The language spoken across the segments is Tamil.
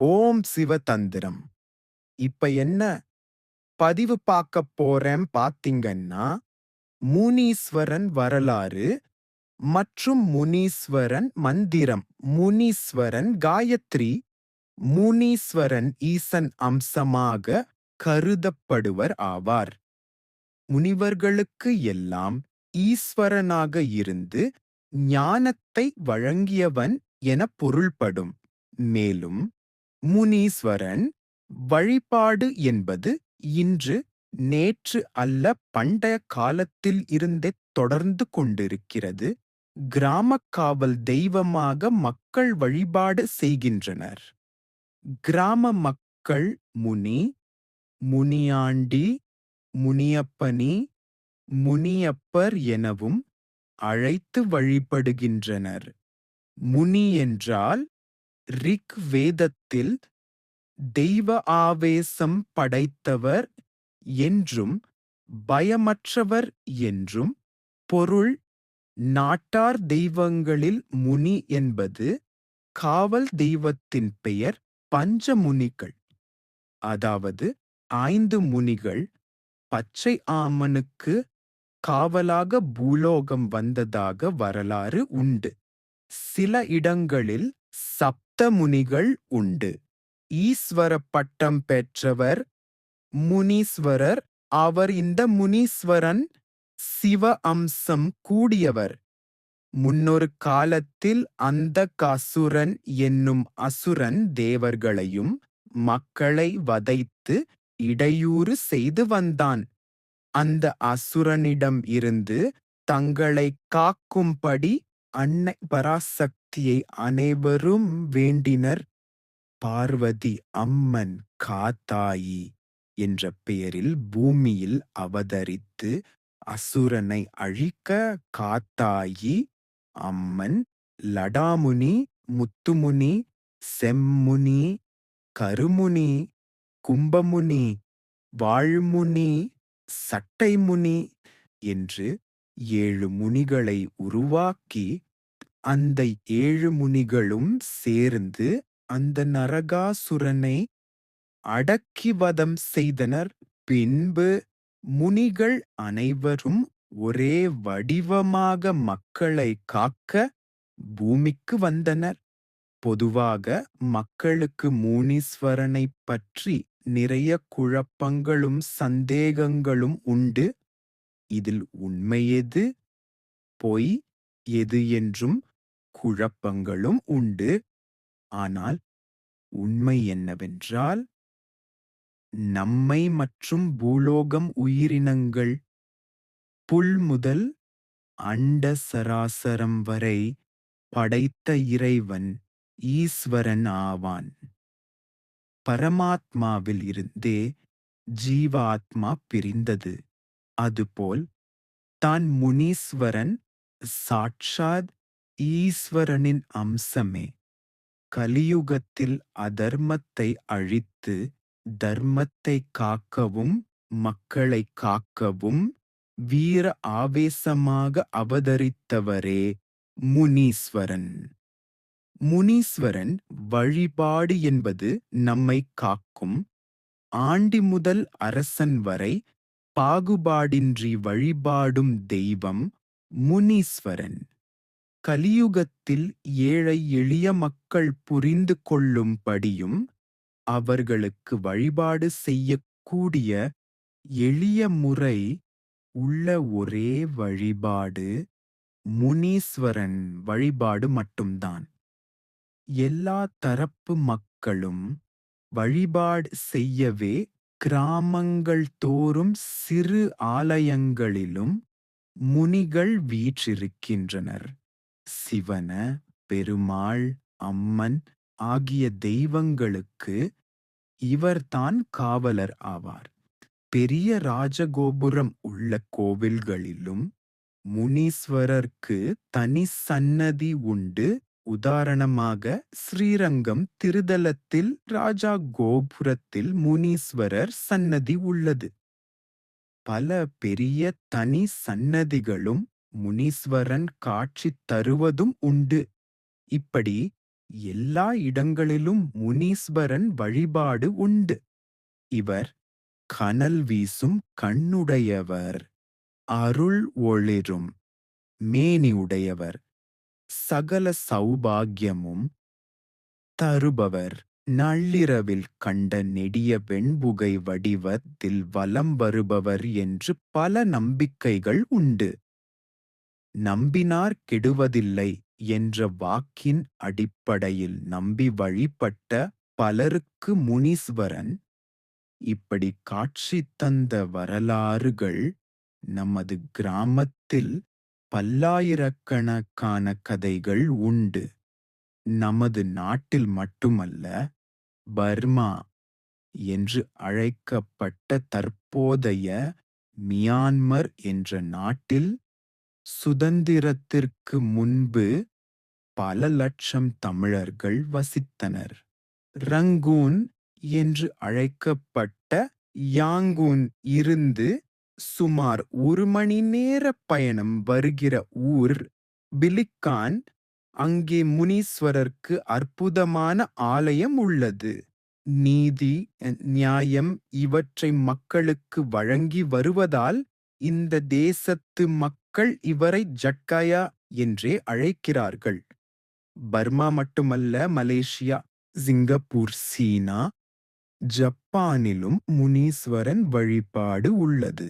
ஓம் சிவதந்திரம் இப்ப என்ன பதிவு பார்க்க போறேன் பாத்தீங்கன்னா முனீஸ்வரன் வரலாறு மற்றும் முனீஸ்வரன் மந்திரம். முனீஸ்வரன் காயத்ரி முனீஸ்வரன் ஈசன் அம்சமாக கருதப்படுவர் ஆவார். முனிவர்களுக்கு எல்லாம் ஈஸ்வரனாக இருந்து ஞானத்தை வழங்கியவன் என பொருள்படும். மேலும் முனீஸ்வரன் வழிபாடு என்பது இன்று நேற்று அல்ல பண்டைய காலத்தில் இருந்தே தொடர்ந்து கொண்டிருக்கிறது. கிராம காவல் தெய்வமாக மக்கள் வழிபாடு செய்கின்றனர். கிராம மக்கள் முனி முனியாண்டி முனியப்பனி முனியப்பர் எனவும் அழைத்து வழிபடுகின்றனர். முனி என்றால் ரிக் வேதத்தில் தெய்வ ஆவேசம் படைத்தவர் என்றும் பயமற்றவர் என்றும் பொருள் நாட்டார் தெய்வங்களில் முனி என்பது காவல் தெய்வத்தின் பெயர் பஞ்சமுனிகள் அதாவது ஐந்து முனிகள் பச்சை ஆமனுக்கு காவலாக பூலோகம் வந்ததாக வரலாறு உண்டு. சில இடங்களில் சப்தமுனிகள் உண்டு. ஈஸ்வர பட்டம் பெற்றவர் முனீஸ்வரர். அவர் இந்த முனீஸ்வரன் சிவ அம்சம் கூடியவர். முன்னொரு காலத்தில் அந்த கசுரன் என்னும் அசுரன் தேவர்களையும் மக்களை வதைத்து இடையூறு செய்து வந்தான். அந்த அசுரனிடம் இருந்து தங்களை காக்கும்படி அன்னை சக்தியை அனைவரும் வேண்டினர். பார்வதி அம்மன் காத்தாயி என்ற பெயரில் பூமியில் அவதரித்து அசுரனை அழிக்க காத்தாயி அம்மன் லடாமுனி முத்துமுனி செம்முனி கருமுனி கும்பமுனி வாழ்முனி சட்டைமுனி என்று ஏழு முனிகளை உருவாக்கி அந்த ஏழு முனிகளும் சேர்ந்து அந்த நரகாசுரனை அடக்கி வதம் செய்தனர். பின்பு முனிகள் அனைவரும் ஒரே வடிவமாக மக்களை காக்க பூமிக்கு வந்தனர். பொதுவாக மக்களுக்கு மூனீஸ்வரனைப் பற்றி நிறைய குழப்பங்களும் சந்தேகங்களும் உண்டு. இதில் உண்மை எது? பொய் எது என்றும் குழப்பங்களும் உண்டு. ஆனால் உண்மை என்னவென்றால் நம்மை மற்றும் பூலோகம் உயிரினங்கள் புல் முதல் அண்ட சராசரம் வரை படைத்த இறைவன் ஈஸ்வரன் ஆவான். பரமாத்மாவில் இருந்தே ஜீவாத்மா பிரிந்தது. அதுபோல் தான் முனீஸ்வரன் சாட்சாத் ஈஸ்வரனின் அம்சமே. கலியுகத்தில் அதர்மத்தை அழித்து தர்மத்தை காக்கவும் மக்களை காக்கவும் வீர ஆவேசமாக அவதரித்தவரே முனீஸ்வரன். முனீஸ்வரன் வழிபாடு என்பது நம்மை காக்கும். ஆண்டி முதல் அரசன் வரை பாகுபாடின்றி வழிபாடும் தெய்வம் முனீஸ்வரன். கலியுகத்தில் ஏழை எளிய மக்கள் புரிந்து கொள்ளும்படியும் அவர்களுக்கு வழிபாடு செய்யக்கூடிய எளிய முறை உள்ள ஒரே வழிபாடு முனீஸ்வரன் வழிபாடு மட்டும்தான். எல்லா தரப்பு மக்களும் வழிபாடு செய்யவே கிராமங்கள் தோறும் சிறு ஆலயங்களிலும் முனிகள் வீற்றிருக்கின்றனர். சிவன பெருமாள் அம்மன் ஆகிய தெய்வங்களுக்கு இவர்தான் காவலர் ஆவார். பெரிய ராஜகோபுரம் உள்ள கோவில்களிலும் முனீஸ்வரர்க்கு தனி சன்னதி உண்டு. உதாரணமாக ஸ்ரீரங்கம் திருதலத்தில் ராஜா கோபுரத்தில் முனீஸ்வரர் சன்னதி உள்ளது. பல பெரிய தனி சன்னதிகளும் முனீஸ்வரன் காட்சி தருவதும் உண்டு. இப்படி எல்லா இடங்களிலும் முனீஸ்வரன் வழிபாடு உண்டு. இவர் கனல் வீசும் கண்ணுடையவர் அருள் ஒளிரும் மேனியுடையவர் சகல சௌபாகியமும் தருபவர். நள்ளிரவில் கண்ட நெடிய வெண்புகை வடிவத்தில் வலம் வருபவர் என்று பல நம்பிக்கைகள் உண்டு. நம்பினார் கெடுவதில்லை என்ற வாக்கின் அடிப்படையில் நம்பி வழிபட்ட பலருக்கு முனீஸ்வரன் இப்படி காட்சி தந்த வரலாறுகள் நமது கிராமத்தில் பல்லாயிரக்கணக்கான கதைகள் உண்டு. நமது நாட்டில் மட்டுமல்ல பர்மா என்று அழைக்கப்பட்ட தற்போதைய மியான்மர் என்ற நாட்டில் சுதந்திரத்திற்கு முன்பு பல லட்சம் தமிழர்கள் வசித்தனர். ரங்கூன் என்று அழைக்கப்பட்ட யாங்கூன் இருந்து சுமார் ஒரு மணி நேர பயணம் வருகிற ஊர் பிலிக்கான் அங்கே முனீஸ்வரருக்கு அற்புதமான ஆலயம் உள்ளது. நீதி நியாயம் இவற்றை மக்களுக்கு வழங்கி வருவதால் இந்த தேசத்து மக்கள் இவரை ஜட்காயா என்றே அழைக்கிறார்கள். பர்மா மட்டுமல்ல மலேசியா சிங்கப்பூர் சீனா ஜப்பானிலும் முனீஸ்வரன் வழிபாடு உள்ளது.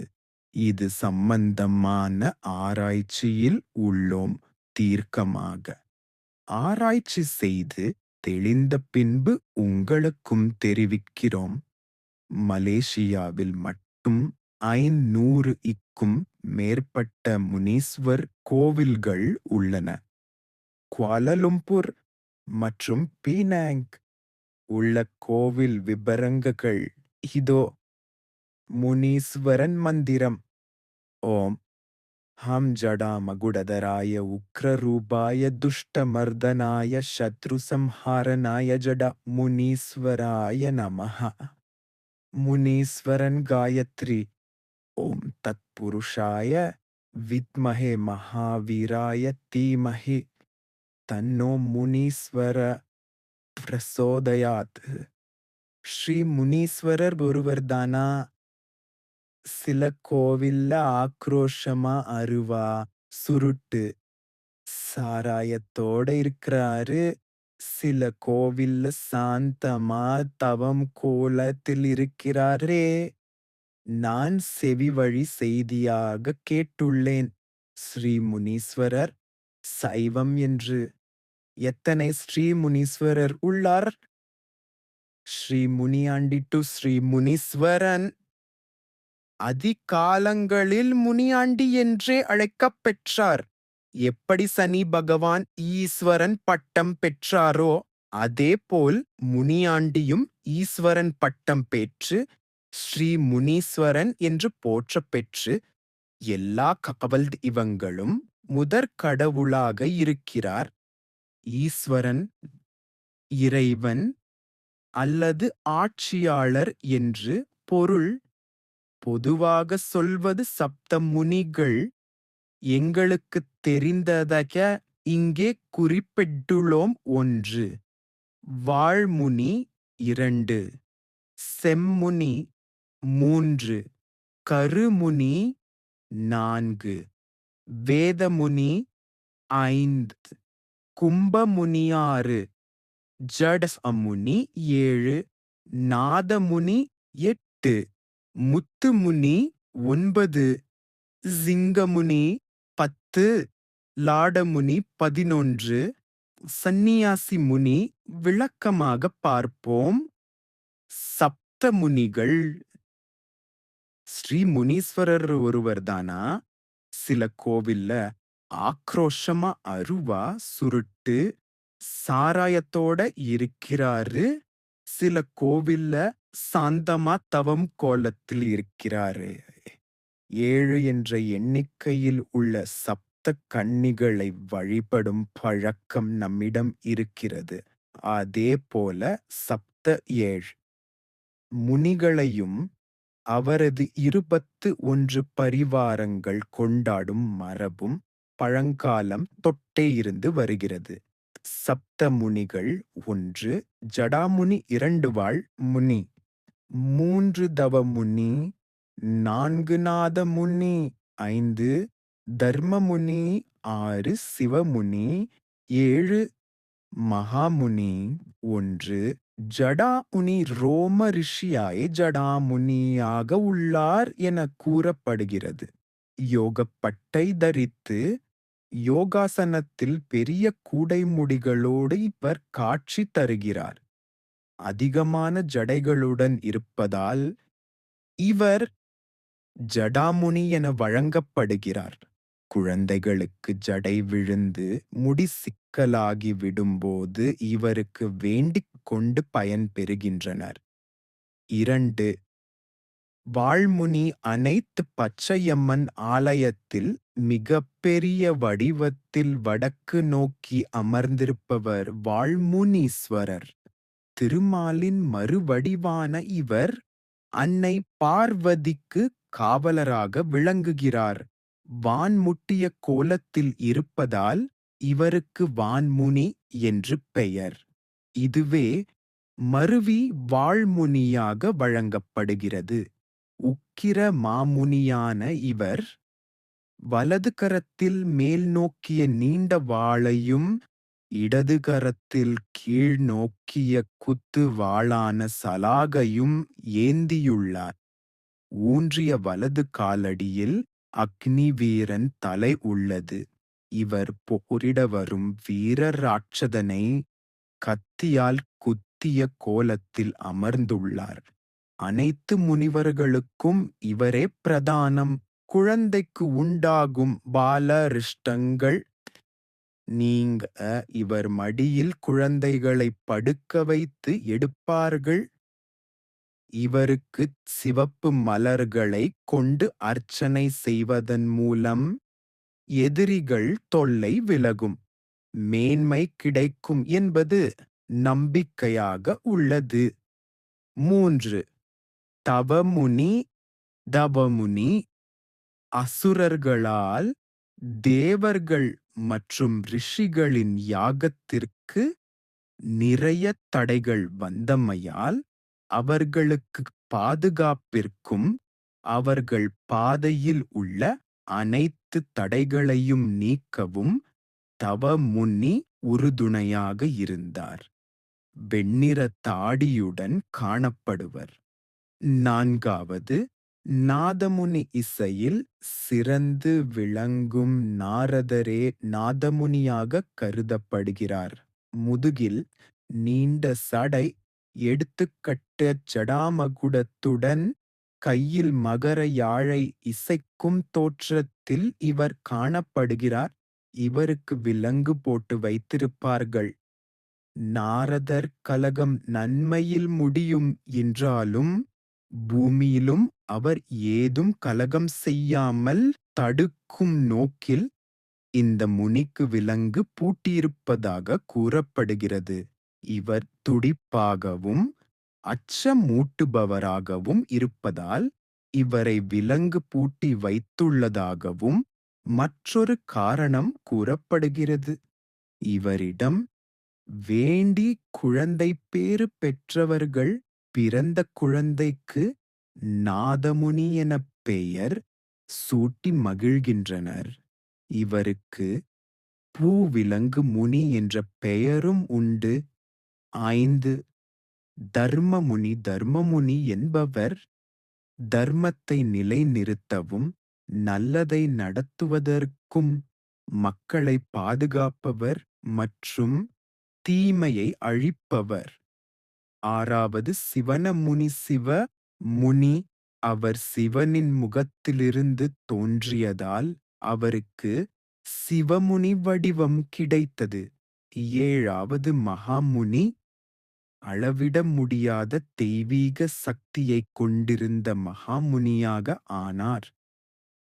இது சம்பந்தமான ஆராய்ச்சியில் உள்ளோம் தீர்க்கமாக. ஆராய்ச்சி செய்து தெளிந்த பின்பு உங்களுக்கும் தெரிவிக்கிறோம். மலேசியாவில் மட்டும் ஐநூறு இக்கும் மேற்பட்ட முனீஸ்வர் கோவில்கள் உள்ளன. குவாலலும்பூர் மற்றும் பீனாங் உள்ள கோவில் விபரங்கள் இதோ முனீஸ்வரன் மந்திரம். ஓம். ஹம் ஜடா மகுடதராய உக்ரரூபாய துஷ்டமர்தனாய சத்ரு சம்ஹாரனாய ஜட முனீஸ்வராய நமஹ. முனீஸ்வரன் காயத்ரி. ஓம் தத்புருஷாய வித்மஹே மகாவீராய தீமஹி தன்னோ முனீஸ்வர பிரசோதயாத் ஸ்ரீ முனீஸ்வரர் ஒருவர் தானா சில கோவில்ல ஆக்ரோஷமா அருவா சுருட்டு சாராயத்தோட இருக்கிறாரு சில கோவில்ல சாந்தமா தவம் கோலத்தில் இருக்கிறாரே நான் செவிவழி செய்தியாக கேட்டுள்ளேன். ஸ்ரீ முனீஸ்வரர் சைவம் என்று. எத்தனை ஸ்ரீ முனீஸ்வரர் உள்ளார்? ஸ்ரீ முனியாண்டி டு ஸ்ரீ முனீஸ்வரன். அதிகாலங்களில் முனியாண்டி என்றே அழைக்கப் பெற்றார். எப்படி சனி பகவான் ஈஸ்வரன் பட்டம் பெற்றாரோ அதேபோல் முனியாண்டியும் ஈஸ்வரன் பட்டம் பெற்று ஸ்ரீ முனீஸ்வரன் என்று போற்றப்பெற்று எல்லா கபல் இவங்களும் முதற் கடவுளாக இருக்கிறார். ஈஸ்வரன் இறைவன் அல்லது ஆட்சியாளர் என்று பொருள். பொதுவாக சொல்வது சப்த முனிகள். எங்களுக்குத் தெரிந்ததக இங்கே குறிப்பிட்டுள்ளோம் ஒன்று. வாழ்முனி இரண்டு. செம்முனி மூன்று. கருமுனி நான்கு. வேதமுனி ஐந்து. கும்பமுனியாறு ஜடசமுனி ஏழு. நாதமுனி எட்டு. முத்துமுனி ஒன்பது. சிங்கமுனி பத்து. லாடமுனி பதினொன்று. சந்நியாசி முனி விளக்கமாக பார்ப்போம். சப்தமுனிகள் ஸ்ரீ முனீஸ்வரர் ஒருவர் தானா? சில கோவில்ல ஆக்ரோஷமா அருவா சுருட்டு சாராயத்தோட இருக்கிறாரு. சில கோவில்ல சாந்தமா தவம் கோலத்தில் இருக்கிறாரு. ஏழு என்ற எண்ணிக்கையில் உள்ள சப்த கன்னிகளை வழிபடும் பழக்கம் நம்மிடம் இருக்கிறது. அதே போல சப்த ஏழ் முனிகளையும் அவரது இருபத்து ஒன்று பரிவாரங்கள் கொண்டாடும் மரபும் பழங்காலம் தொட்டே இருந்து வருகிறது. சப்தமுனிகள் ஒன்று ஜடாமுனி இரண்டு வாழ் முனி. மூன்று தவமுனி நான்கு நாதமுனி ஐந்து தர்மமுனி ஆறு சிவமுனி ஏழு மகாமுனி ஒன்று ஜடாமுனி ரோம ரிஷியாய் ஜடாமுனியாக உள்ளார் என கூறப்படுகிறது. யோகப்பட்டை தரித்து யோகாசனத்தில் பெரிய கூடைமுடிகளோடு இவர் காட்சி தருகிறார். அதிகமான ஜடைகளுடன் இருப்பதால் இவர் ஜடாமுனி என வழங்கப்படுகிறார். குழந்தைகளுக்கு ஜடை விழுந்து முடி சிக்கலாகி விடும்போது இவருக்கு வேண்டிக் கொண்டு பயன் பெறுகின்றனர். இரண்டு வாழ்முனி அனைத்து பச்சையம்மன் ஆலயத்தில் மிகப்பெரிய வடிவத்தில் வடக்கு நோக்கி அமர்ந்திருப்பவர் வாழ்முனீஸ்வரர் திருமாலின் மறுவடிவான இவர் அன்னை பார்வதிக்கு காவலராக விளங்குகிறார். வான்முட்டிய கோலத்தில் இருப்பதால் இவருக்கு வான்முனி என்று பெயர். இதுவே மருவி வாழ்முனியாக வழங்கப்படுகிறது. உக்கிர மாமுனியான இவர் வலது கரத்தில் மேல் நோக்கிய நீண்ட வாளையும் இடது கரத்தில் கீழ் நோக்கிய குத்து வாளான சலாகையும் ஏந்தியுள்ளார். ஊன்றிய வலது காலடியில் அக்னி வீரன் தலை உள்ளது. இவர் போரிட வரும் வீர ராட்சதனை கத்தியால் குத்திய கோலத்தில் அமர்ந்துள்ளார். அனைத்து முனிவர்களுக்கும் இவரே பிரதானம். குழந்தைக்கு உண்டாகும் பாலரிஷ்டங்கள். நீங்க இவர் மடியில் குழந்தைகளை படுக்க வைத்து எடுப்பார்கள். இவருக்கு சிவப்பு மலர்களை கொண்டு அர்ச்சனை செய்வதன் மூலம் எதிரிகள் தொல்லை விலகும். மேன்மை கிடைக்கும் என்பது நம்பிக்கையாக உள்ளது. மூன்று தவமுனி தவமுனி அசுரர்களால் தேவர்கள் மற்றும் ரிஷிகளின் யாகத்திற்கு நிறைய தடைகள் வந்தமையால் அவர்களுக்கு பாதுகாப்பிற்கும் அவர்கள் பாதையில் உள்ள அனைத்து தடைகளையும் நீக்கவும் தவ முன்னி உறுதுணையாக இருந்தார். வெண்ணிற தாடியுடன் காணப்படுவர். நான்காவது நாதமுனி இசையில் சிறந்து விளங்கும் நாரதரே நாதமுனியாக கருதப்படுகிறார். முதுகில் நீண்ட சடை எடுத்துக்கட்ட ஜடாமகுடத்துடன் கையில் மகர யாழை இசைக்கும் தோற்றத்தில் இவர் காணப்படுகிறார். இவருக்கு விலங்கு போட்டு வைத்திருப்பார்கள். நாரதர் கலகம் நன்மையில் முடியும் என்றாலும் பூமியிலும் அவர் ஏதும் கலகம் செய்யாமல் தடுக்கும் நோக்கில் இந்த முனிக்கு விலங்கு பூட்டியிருப்பதாக கூறப்படுகிறது. இவர் துடிப்பாகவும் அச்சமூட்டுபவராகவும் இருப்பதால் இவரை விலங்கு பூட்டி வைத்துள்ளதாகவும் மற்றொரு காரணம் கூறப்படுகிறது. இவரிடம் வேண்டி குழந்தை பேறு பெற்றவர்கள் பிறந்த குழந்தைக்கு நாதமுனி என பெயர் சூட்டி மகிழ்கின்றனர். இவருக்கு பூவிலங்கு முனி என்ற பெயரும் உண்டு. ஐந்து தர்மமுனி தர்மமுனி என்பவர் தர்மத்தை நிலைநிறுத்தவும் நல்லதை நடத்துவதற்கும் மக்களை பாதுகாப்பவர் மற்றும் தீமையை அழிப்பவர். ஆறாவது சிவன முனி சிவ முனி அவர் சிவனின் முகத்திலிருந்து தோன்றியதால் அவருக்கு சிவமுனி வடிவம் கிடைத்தது. ஏழாவது மகாமுனி அளவிட முடியாத தெய்வீக சக்தியைக் கொண்டிருந்த மகாமுனியாக ஆனார்.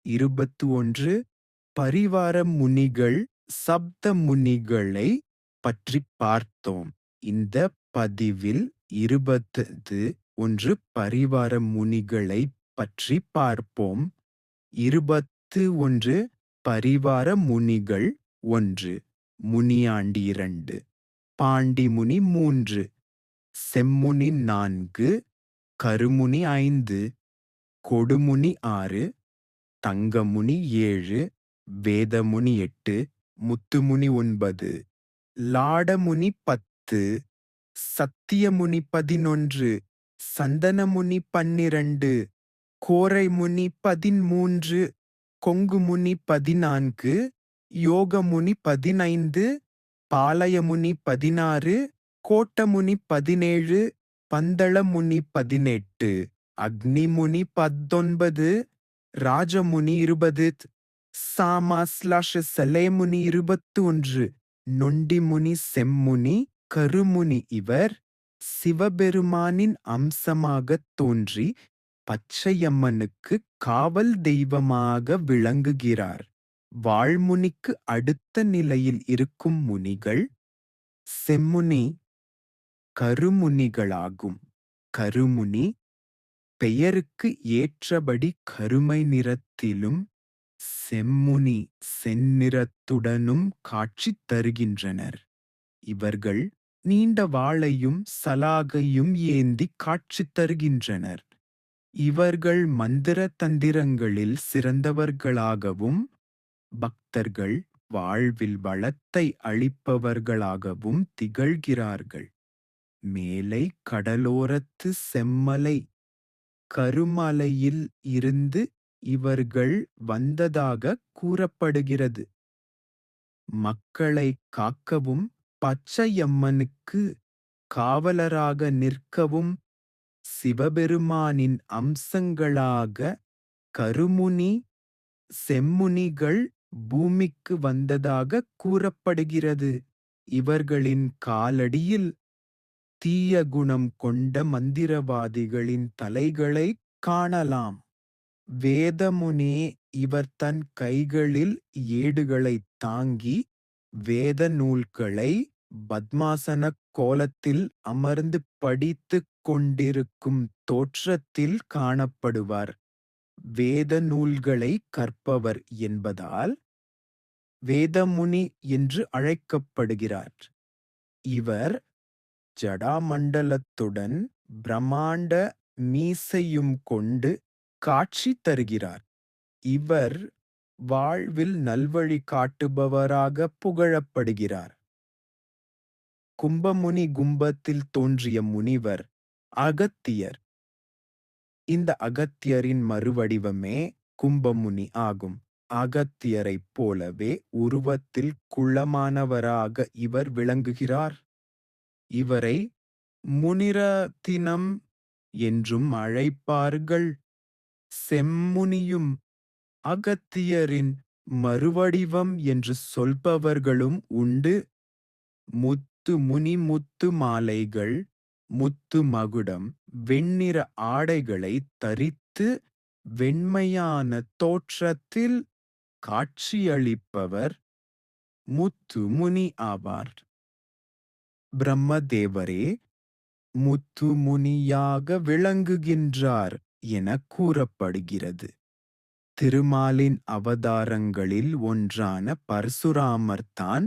இருபத்து ஒன்று பரிவார முனிகள் சப்த முனிகளை பற்றி பார்த்தோம். இந்த பதிவில் இருபத்து ஒன்று பரிவார முனிகளை பற்றி பார்ப்போம். இருபத்து ஒன்று பரிவார முனிகள் ஒன்று முனியாண்டி இரண்டு பாண்டிமுனி மூன்று செம்முனி நான்கு கருமுனி ஐந்து கொடுமுனி ஆறு தங்கமுனி ஏழு வேதமுனி எட்டு முத்துமுனி ஒன்பது லாடமுனி பத்து சத்தியமுனி பதினொன்று சந்தனமுனி பன்னிரண்டு கோரைமுனி பதிமூன்று கொங்குமுனி பதினான்கு யோகமுனி பதினைந்து பாளையமுனி பதினாறு கோட்டமுனி பதினேழு பந்தளமுனி பதினெட்டு அக்னிமுனி பத்தொன்பது ராஜமுனி இருபது சாமாஸ்லாஷ சலேமுனி இருபத்து ஒன்று நொண்டிமுனி செம்முனி கருமுனி இவர் சிவபெருமானின் அம்சமாகத் தோன்றி பச்சையம்மனுக்கு காவல் தெய்வமாக விளங்குகிறார். வாழ்முனிக்கு அடுத்த நிலையில் இருக்கும் முனிகள் செம்முனி கருமுனிகளாகும். கருமுனி பெயருக்கு ஏற்றபடி கருமை நிறத்திலும் செம்முனி செந்நிறத்துடனும் காட்சி தருகின்றனர். இவர்கள் நீண்ட வாளையும் சலாகையும் ஏந்தி காட்சி தருகின்றனர். இவர்கள் மந்திர தந்திரங்களில் சிறந்தவர்களாகவும் பக்தர்கள் வாழ்வில் வளத்தை அளிப்பவர்களாகவும் திகழ்கிறார்கள். மேலை கடலோரத்து செம்மலை கருமலையில் இருந்து இவர்கள் வந்ததாக கூறப்படுகிறது. மக்களை காக்கவும் பச்சையம்மனுக்கு காவலராக நிற்கவும் சிவபெருமானின் அம்சங்களாக கருமுனி செம்முனிகள் பூமிக்கு வந்ததாக கூறப்படுகிறது. இவர்களின் காலடியில் தீய குணம் கொண்ட மந்திரவாதிகளின் தலைகளை காணலாம். வேதமுனே இவர் தன் கைகளில் ஏடுகளை தாங்கி வேத நூல்களை பத்மாசன கோலத்தில் அமர்ந்து படித்துக் கொண்டிருக்கும் தோற்றத்தில் காணப்படுவார். வேத நூல்களை கற்பவர் என்பதால் வேதமுனி என்று அழைக்கப்படுகிறார். இவர் ஜடாமண்டலத்துடன் பிரம்மாண்ட மீசையும் கொண்டு காட்சி தருகிறார். இவர் வாழ்வில் நல்வழி காட்டுபவராக புகழப்படுகிறார். கும்பமுனி கும்பத்தில் தோன்றிய முனிவர் அகத்தியர். இந்த அகத்தியரின் மறுவடிவமே கும்பமுனி ஆகும். அகத்தியரைப் போலவே உருவத்தில் குள்ளமானவராக இவர் விளங்குகிறார். இவரை முனிரத்தினம் என்றும் அழைப்பார்கள். செம்முனியும் அகத்தியரின் மறுவடிவம் என்று சொல்பவர்களும் உண்டு. முத்து முனி முத்து மாலைகள் முத்து மகுடம் வெண்ணிற ஆடைகளை தரித்து வெண்மையான தோற்றத்தில் காட்சியளிப்பவர் முத்து முனி ஆவார். பிரம்மதேவரே முத்து முனியாக விளங்குகின்றார் என கூறப்படுகிறது. திருமாலின் அவதாரங்களில் ஒன்றான பரசுராமர்தான்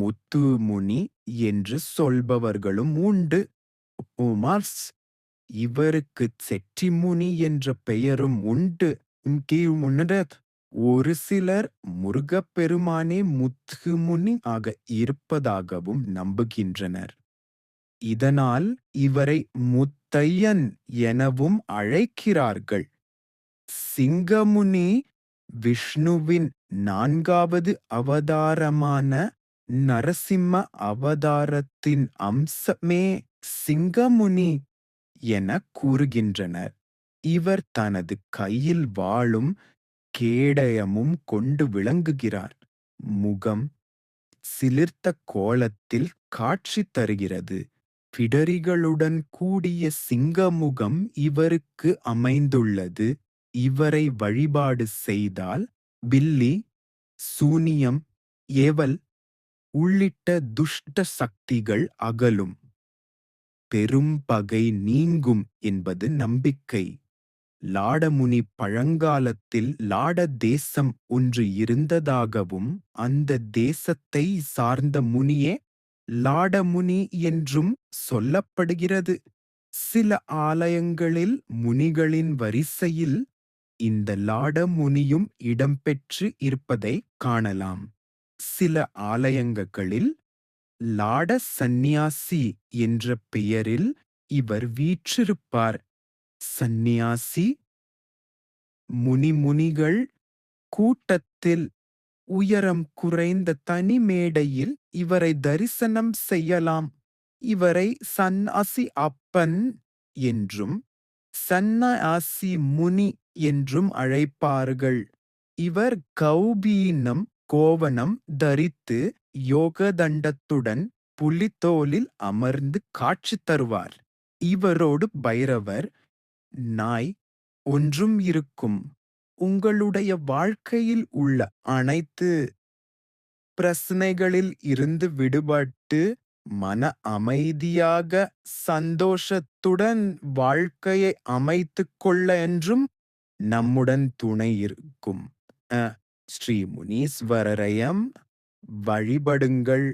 முத்துமுனி என்று சொல்பவர்களும் உண்டு. உமார்ஸ் இவருக்கு செட்டிமுனி என்ற பெயரும் உண்டு. கீழ் முன்னரத் ஒரு சிலர் முருகப்பெருமானே முத்துமுனி ஆக இருப்பதாகவும் நம்புகின்றனர். இதனால் இவரை முத்தையன் எனவும் அழைக்கிறார்கள். சிங்கமுனி விஷ்ணுவின் நான்காவது அவதாரமான நரசிம்ம அவதாரத்தின் அம்சமே சிங்கமுனி என கூறுகின்றனர். இவர் தனது கையில் வாழும் கேடயமும் கொண்டு விளங்குகிறார். முகம் சிலிர்த்த கோலத்தில் காட்சி தருகிறது. பிடரிகளுடன் கூடிய சிங்கமுகம் இவருக்கு அமைந்துள்ளது. இவரை வழிபாடு செய்தால் பில்லி சூனியம் ஏவல் உள்ளிட்ட துஷ்ட சக்திகள் அகலும். பெரும் பகை நீங்கும் என்பது நம்பிக்கை. லாடமுனி பழங்காலத்தில் லாட தேசம் ஒன்று இருந்ததாகவும் அந்த தேசத்தை சார்ந்த முனியே லாடமுனி என்றும் சொல்லப்படுகிறது. சில ஆலயங்களில் முனிகளின் வரிசையில் இந்த லாடமுனியும் இடம்பெற்று இருப்பதை காணலாம். சில ஆலயங்களில் லாட சந்நியாசி என்ற பெயரில் இவர் வீற்றிருப்பார். சந்நியாசி முனிமுனிகள் கூட்டத்தில் உயரம் குறைந்த தனி மேடையில் இவரை தரிசனம் செய்யலாம். இவரை சந்நியாசி அப்பன் என்றும் சந்நியாசி முனி என்றும் அழைப்பார்கள். இவர் கௌபீனம் கோவனம் தரித்து யோகதண்டத்துடன் புலித்தோலில் அமர்ந்து காட்சி தருவார். இவரோடு பைரவர் நாய் ஒன்றும் இருக்கும். உங்களுடைய வாழ்க்கையில் உள்ள அனைத்து பிரச்சனைகளில் இருந்து விடுபட்டு மன அமைதியாக சந்தோஷத்துடன் வாழ்க்கையை அமைத்துக் கொள்ள என்றும் நம்முடன் துணை இருக்கும். அ, ஸ்ரீ முனீஸ்வரரையம் வழிபடுங்கள்.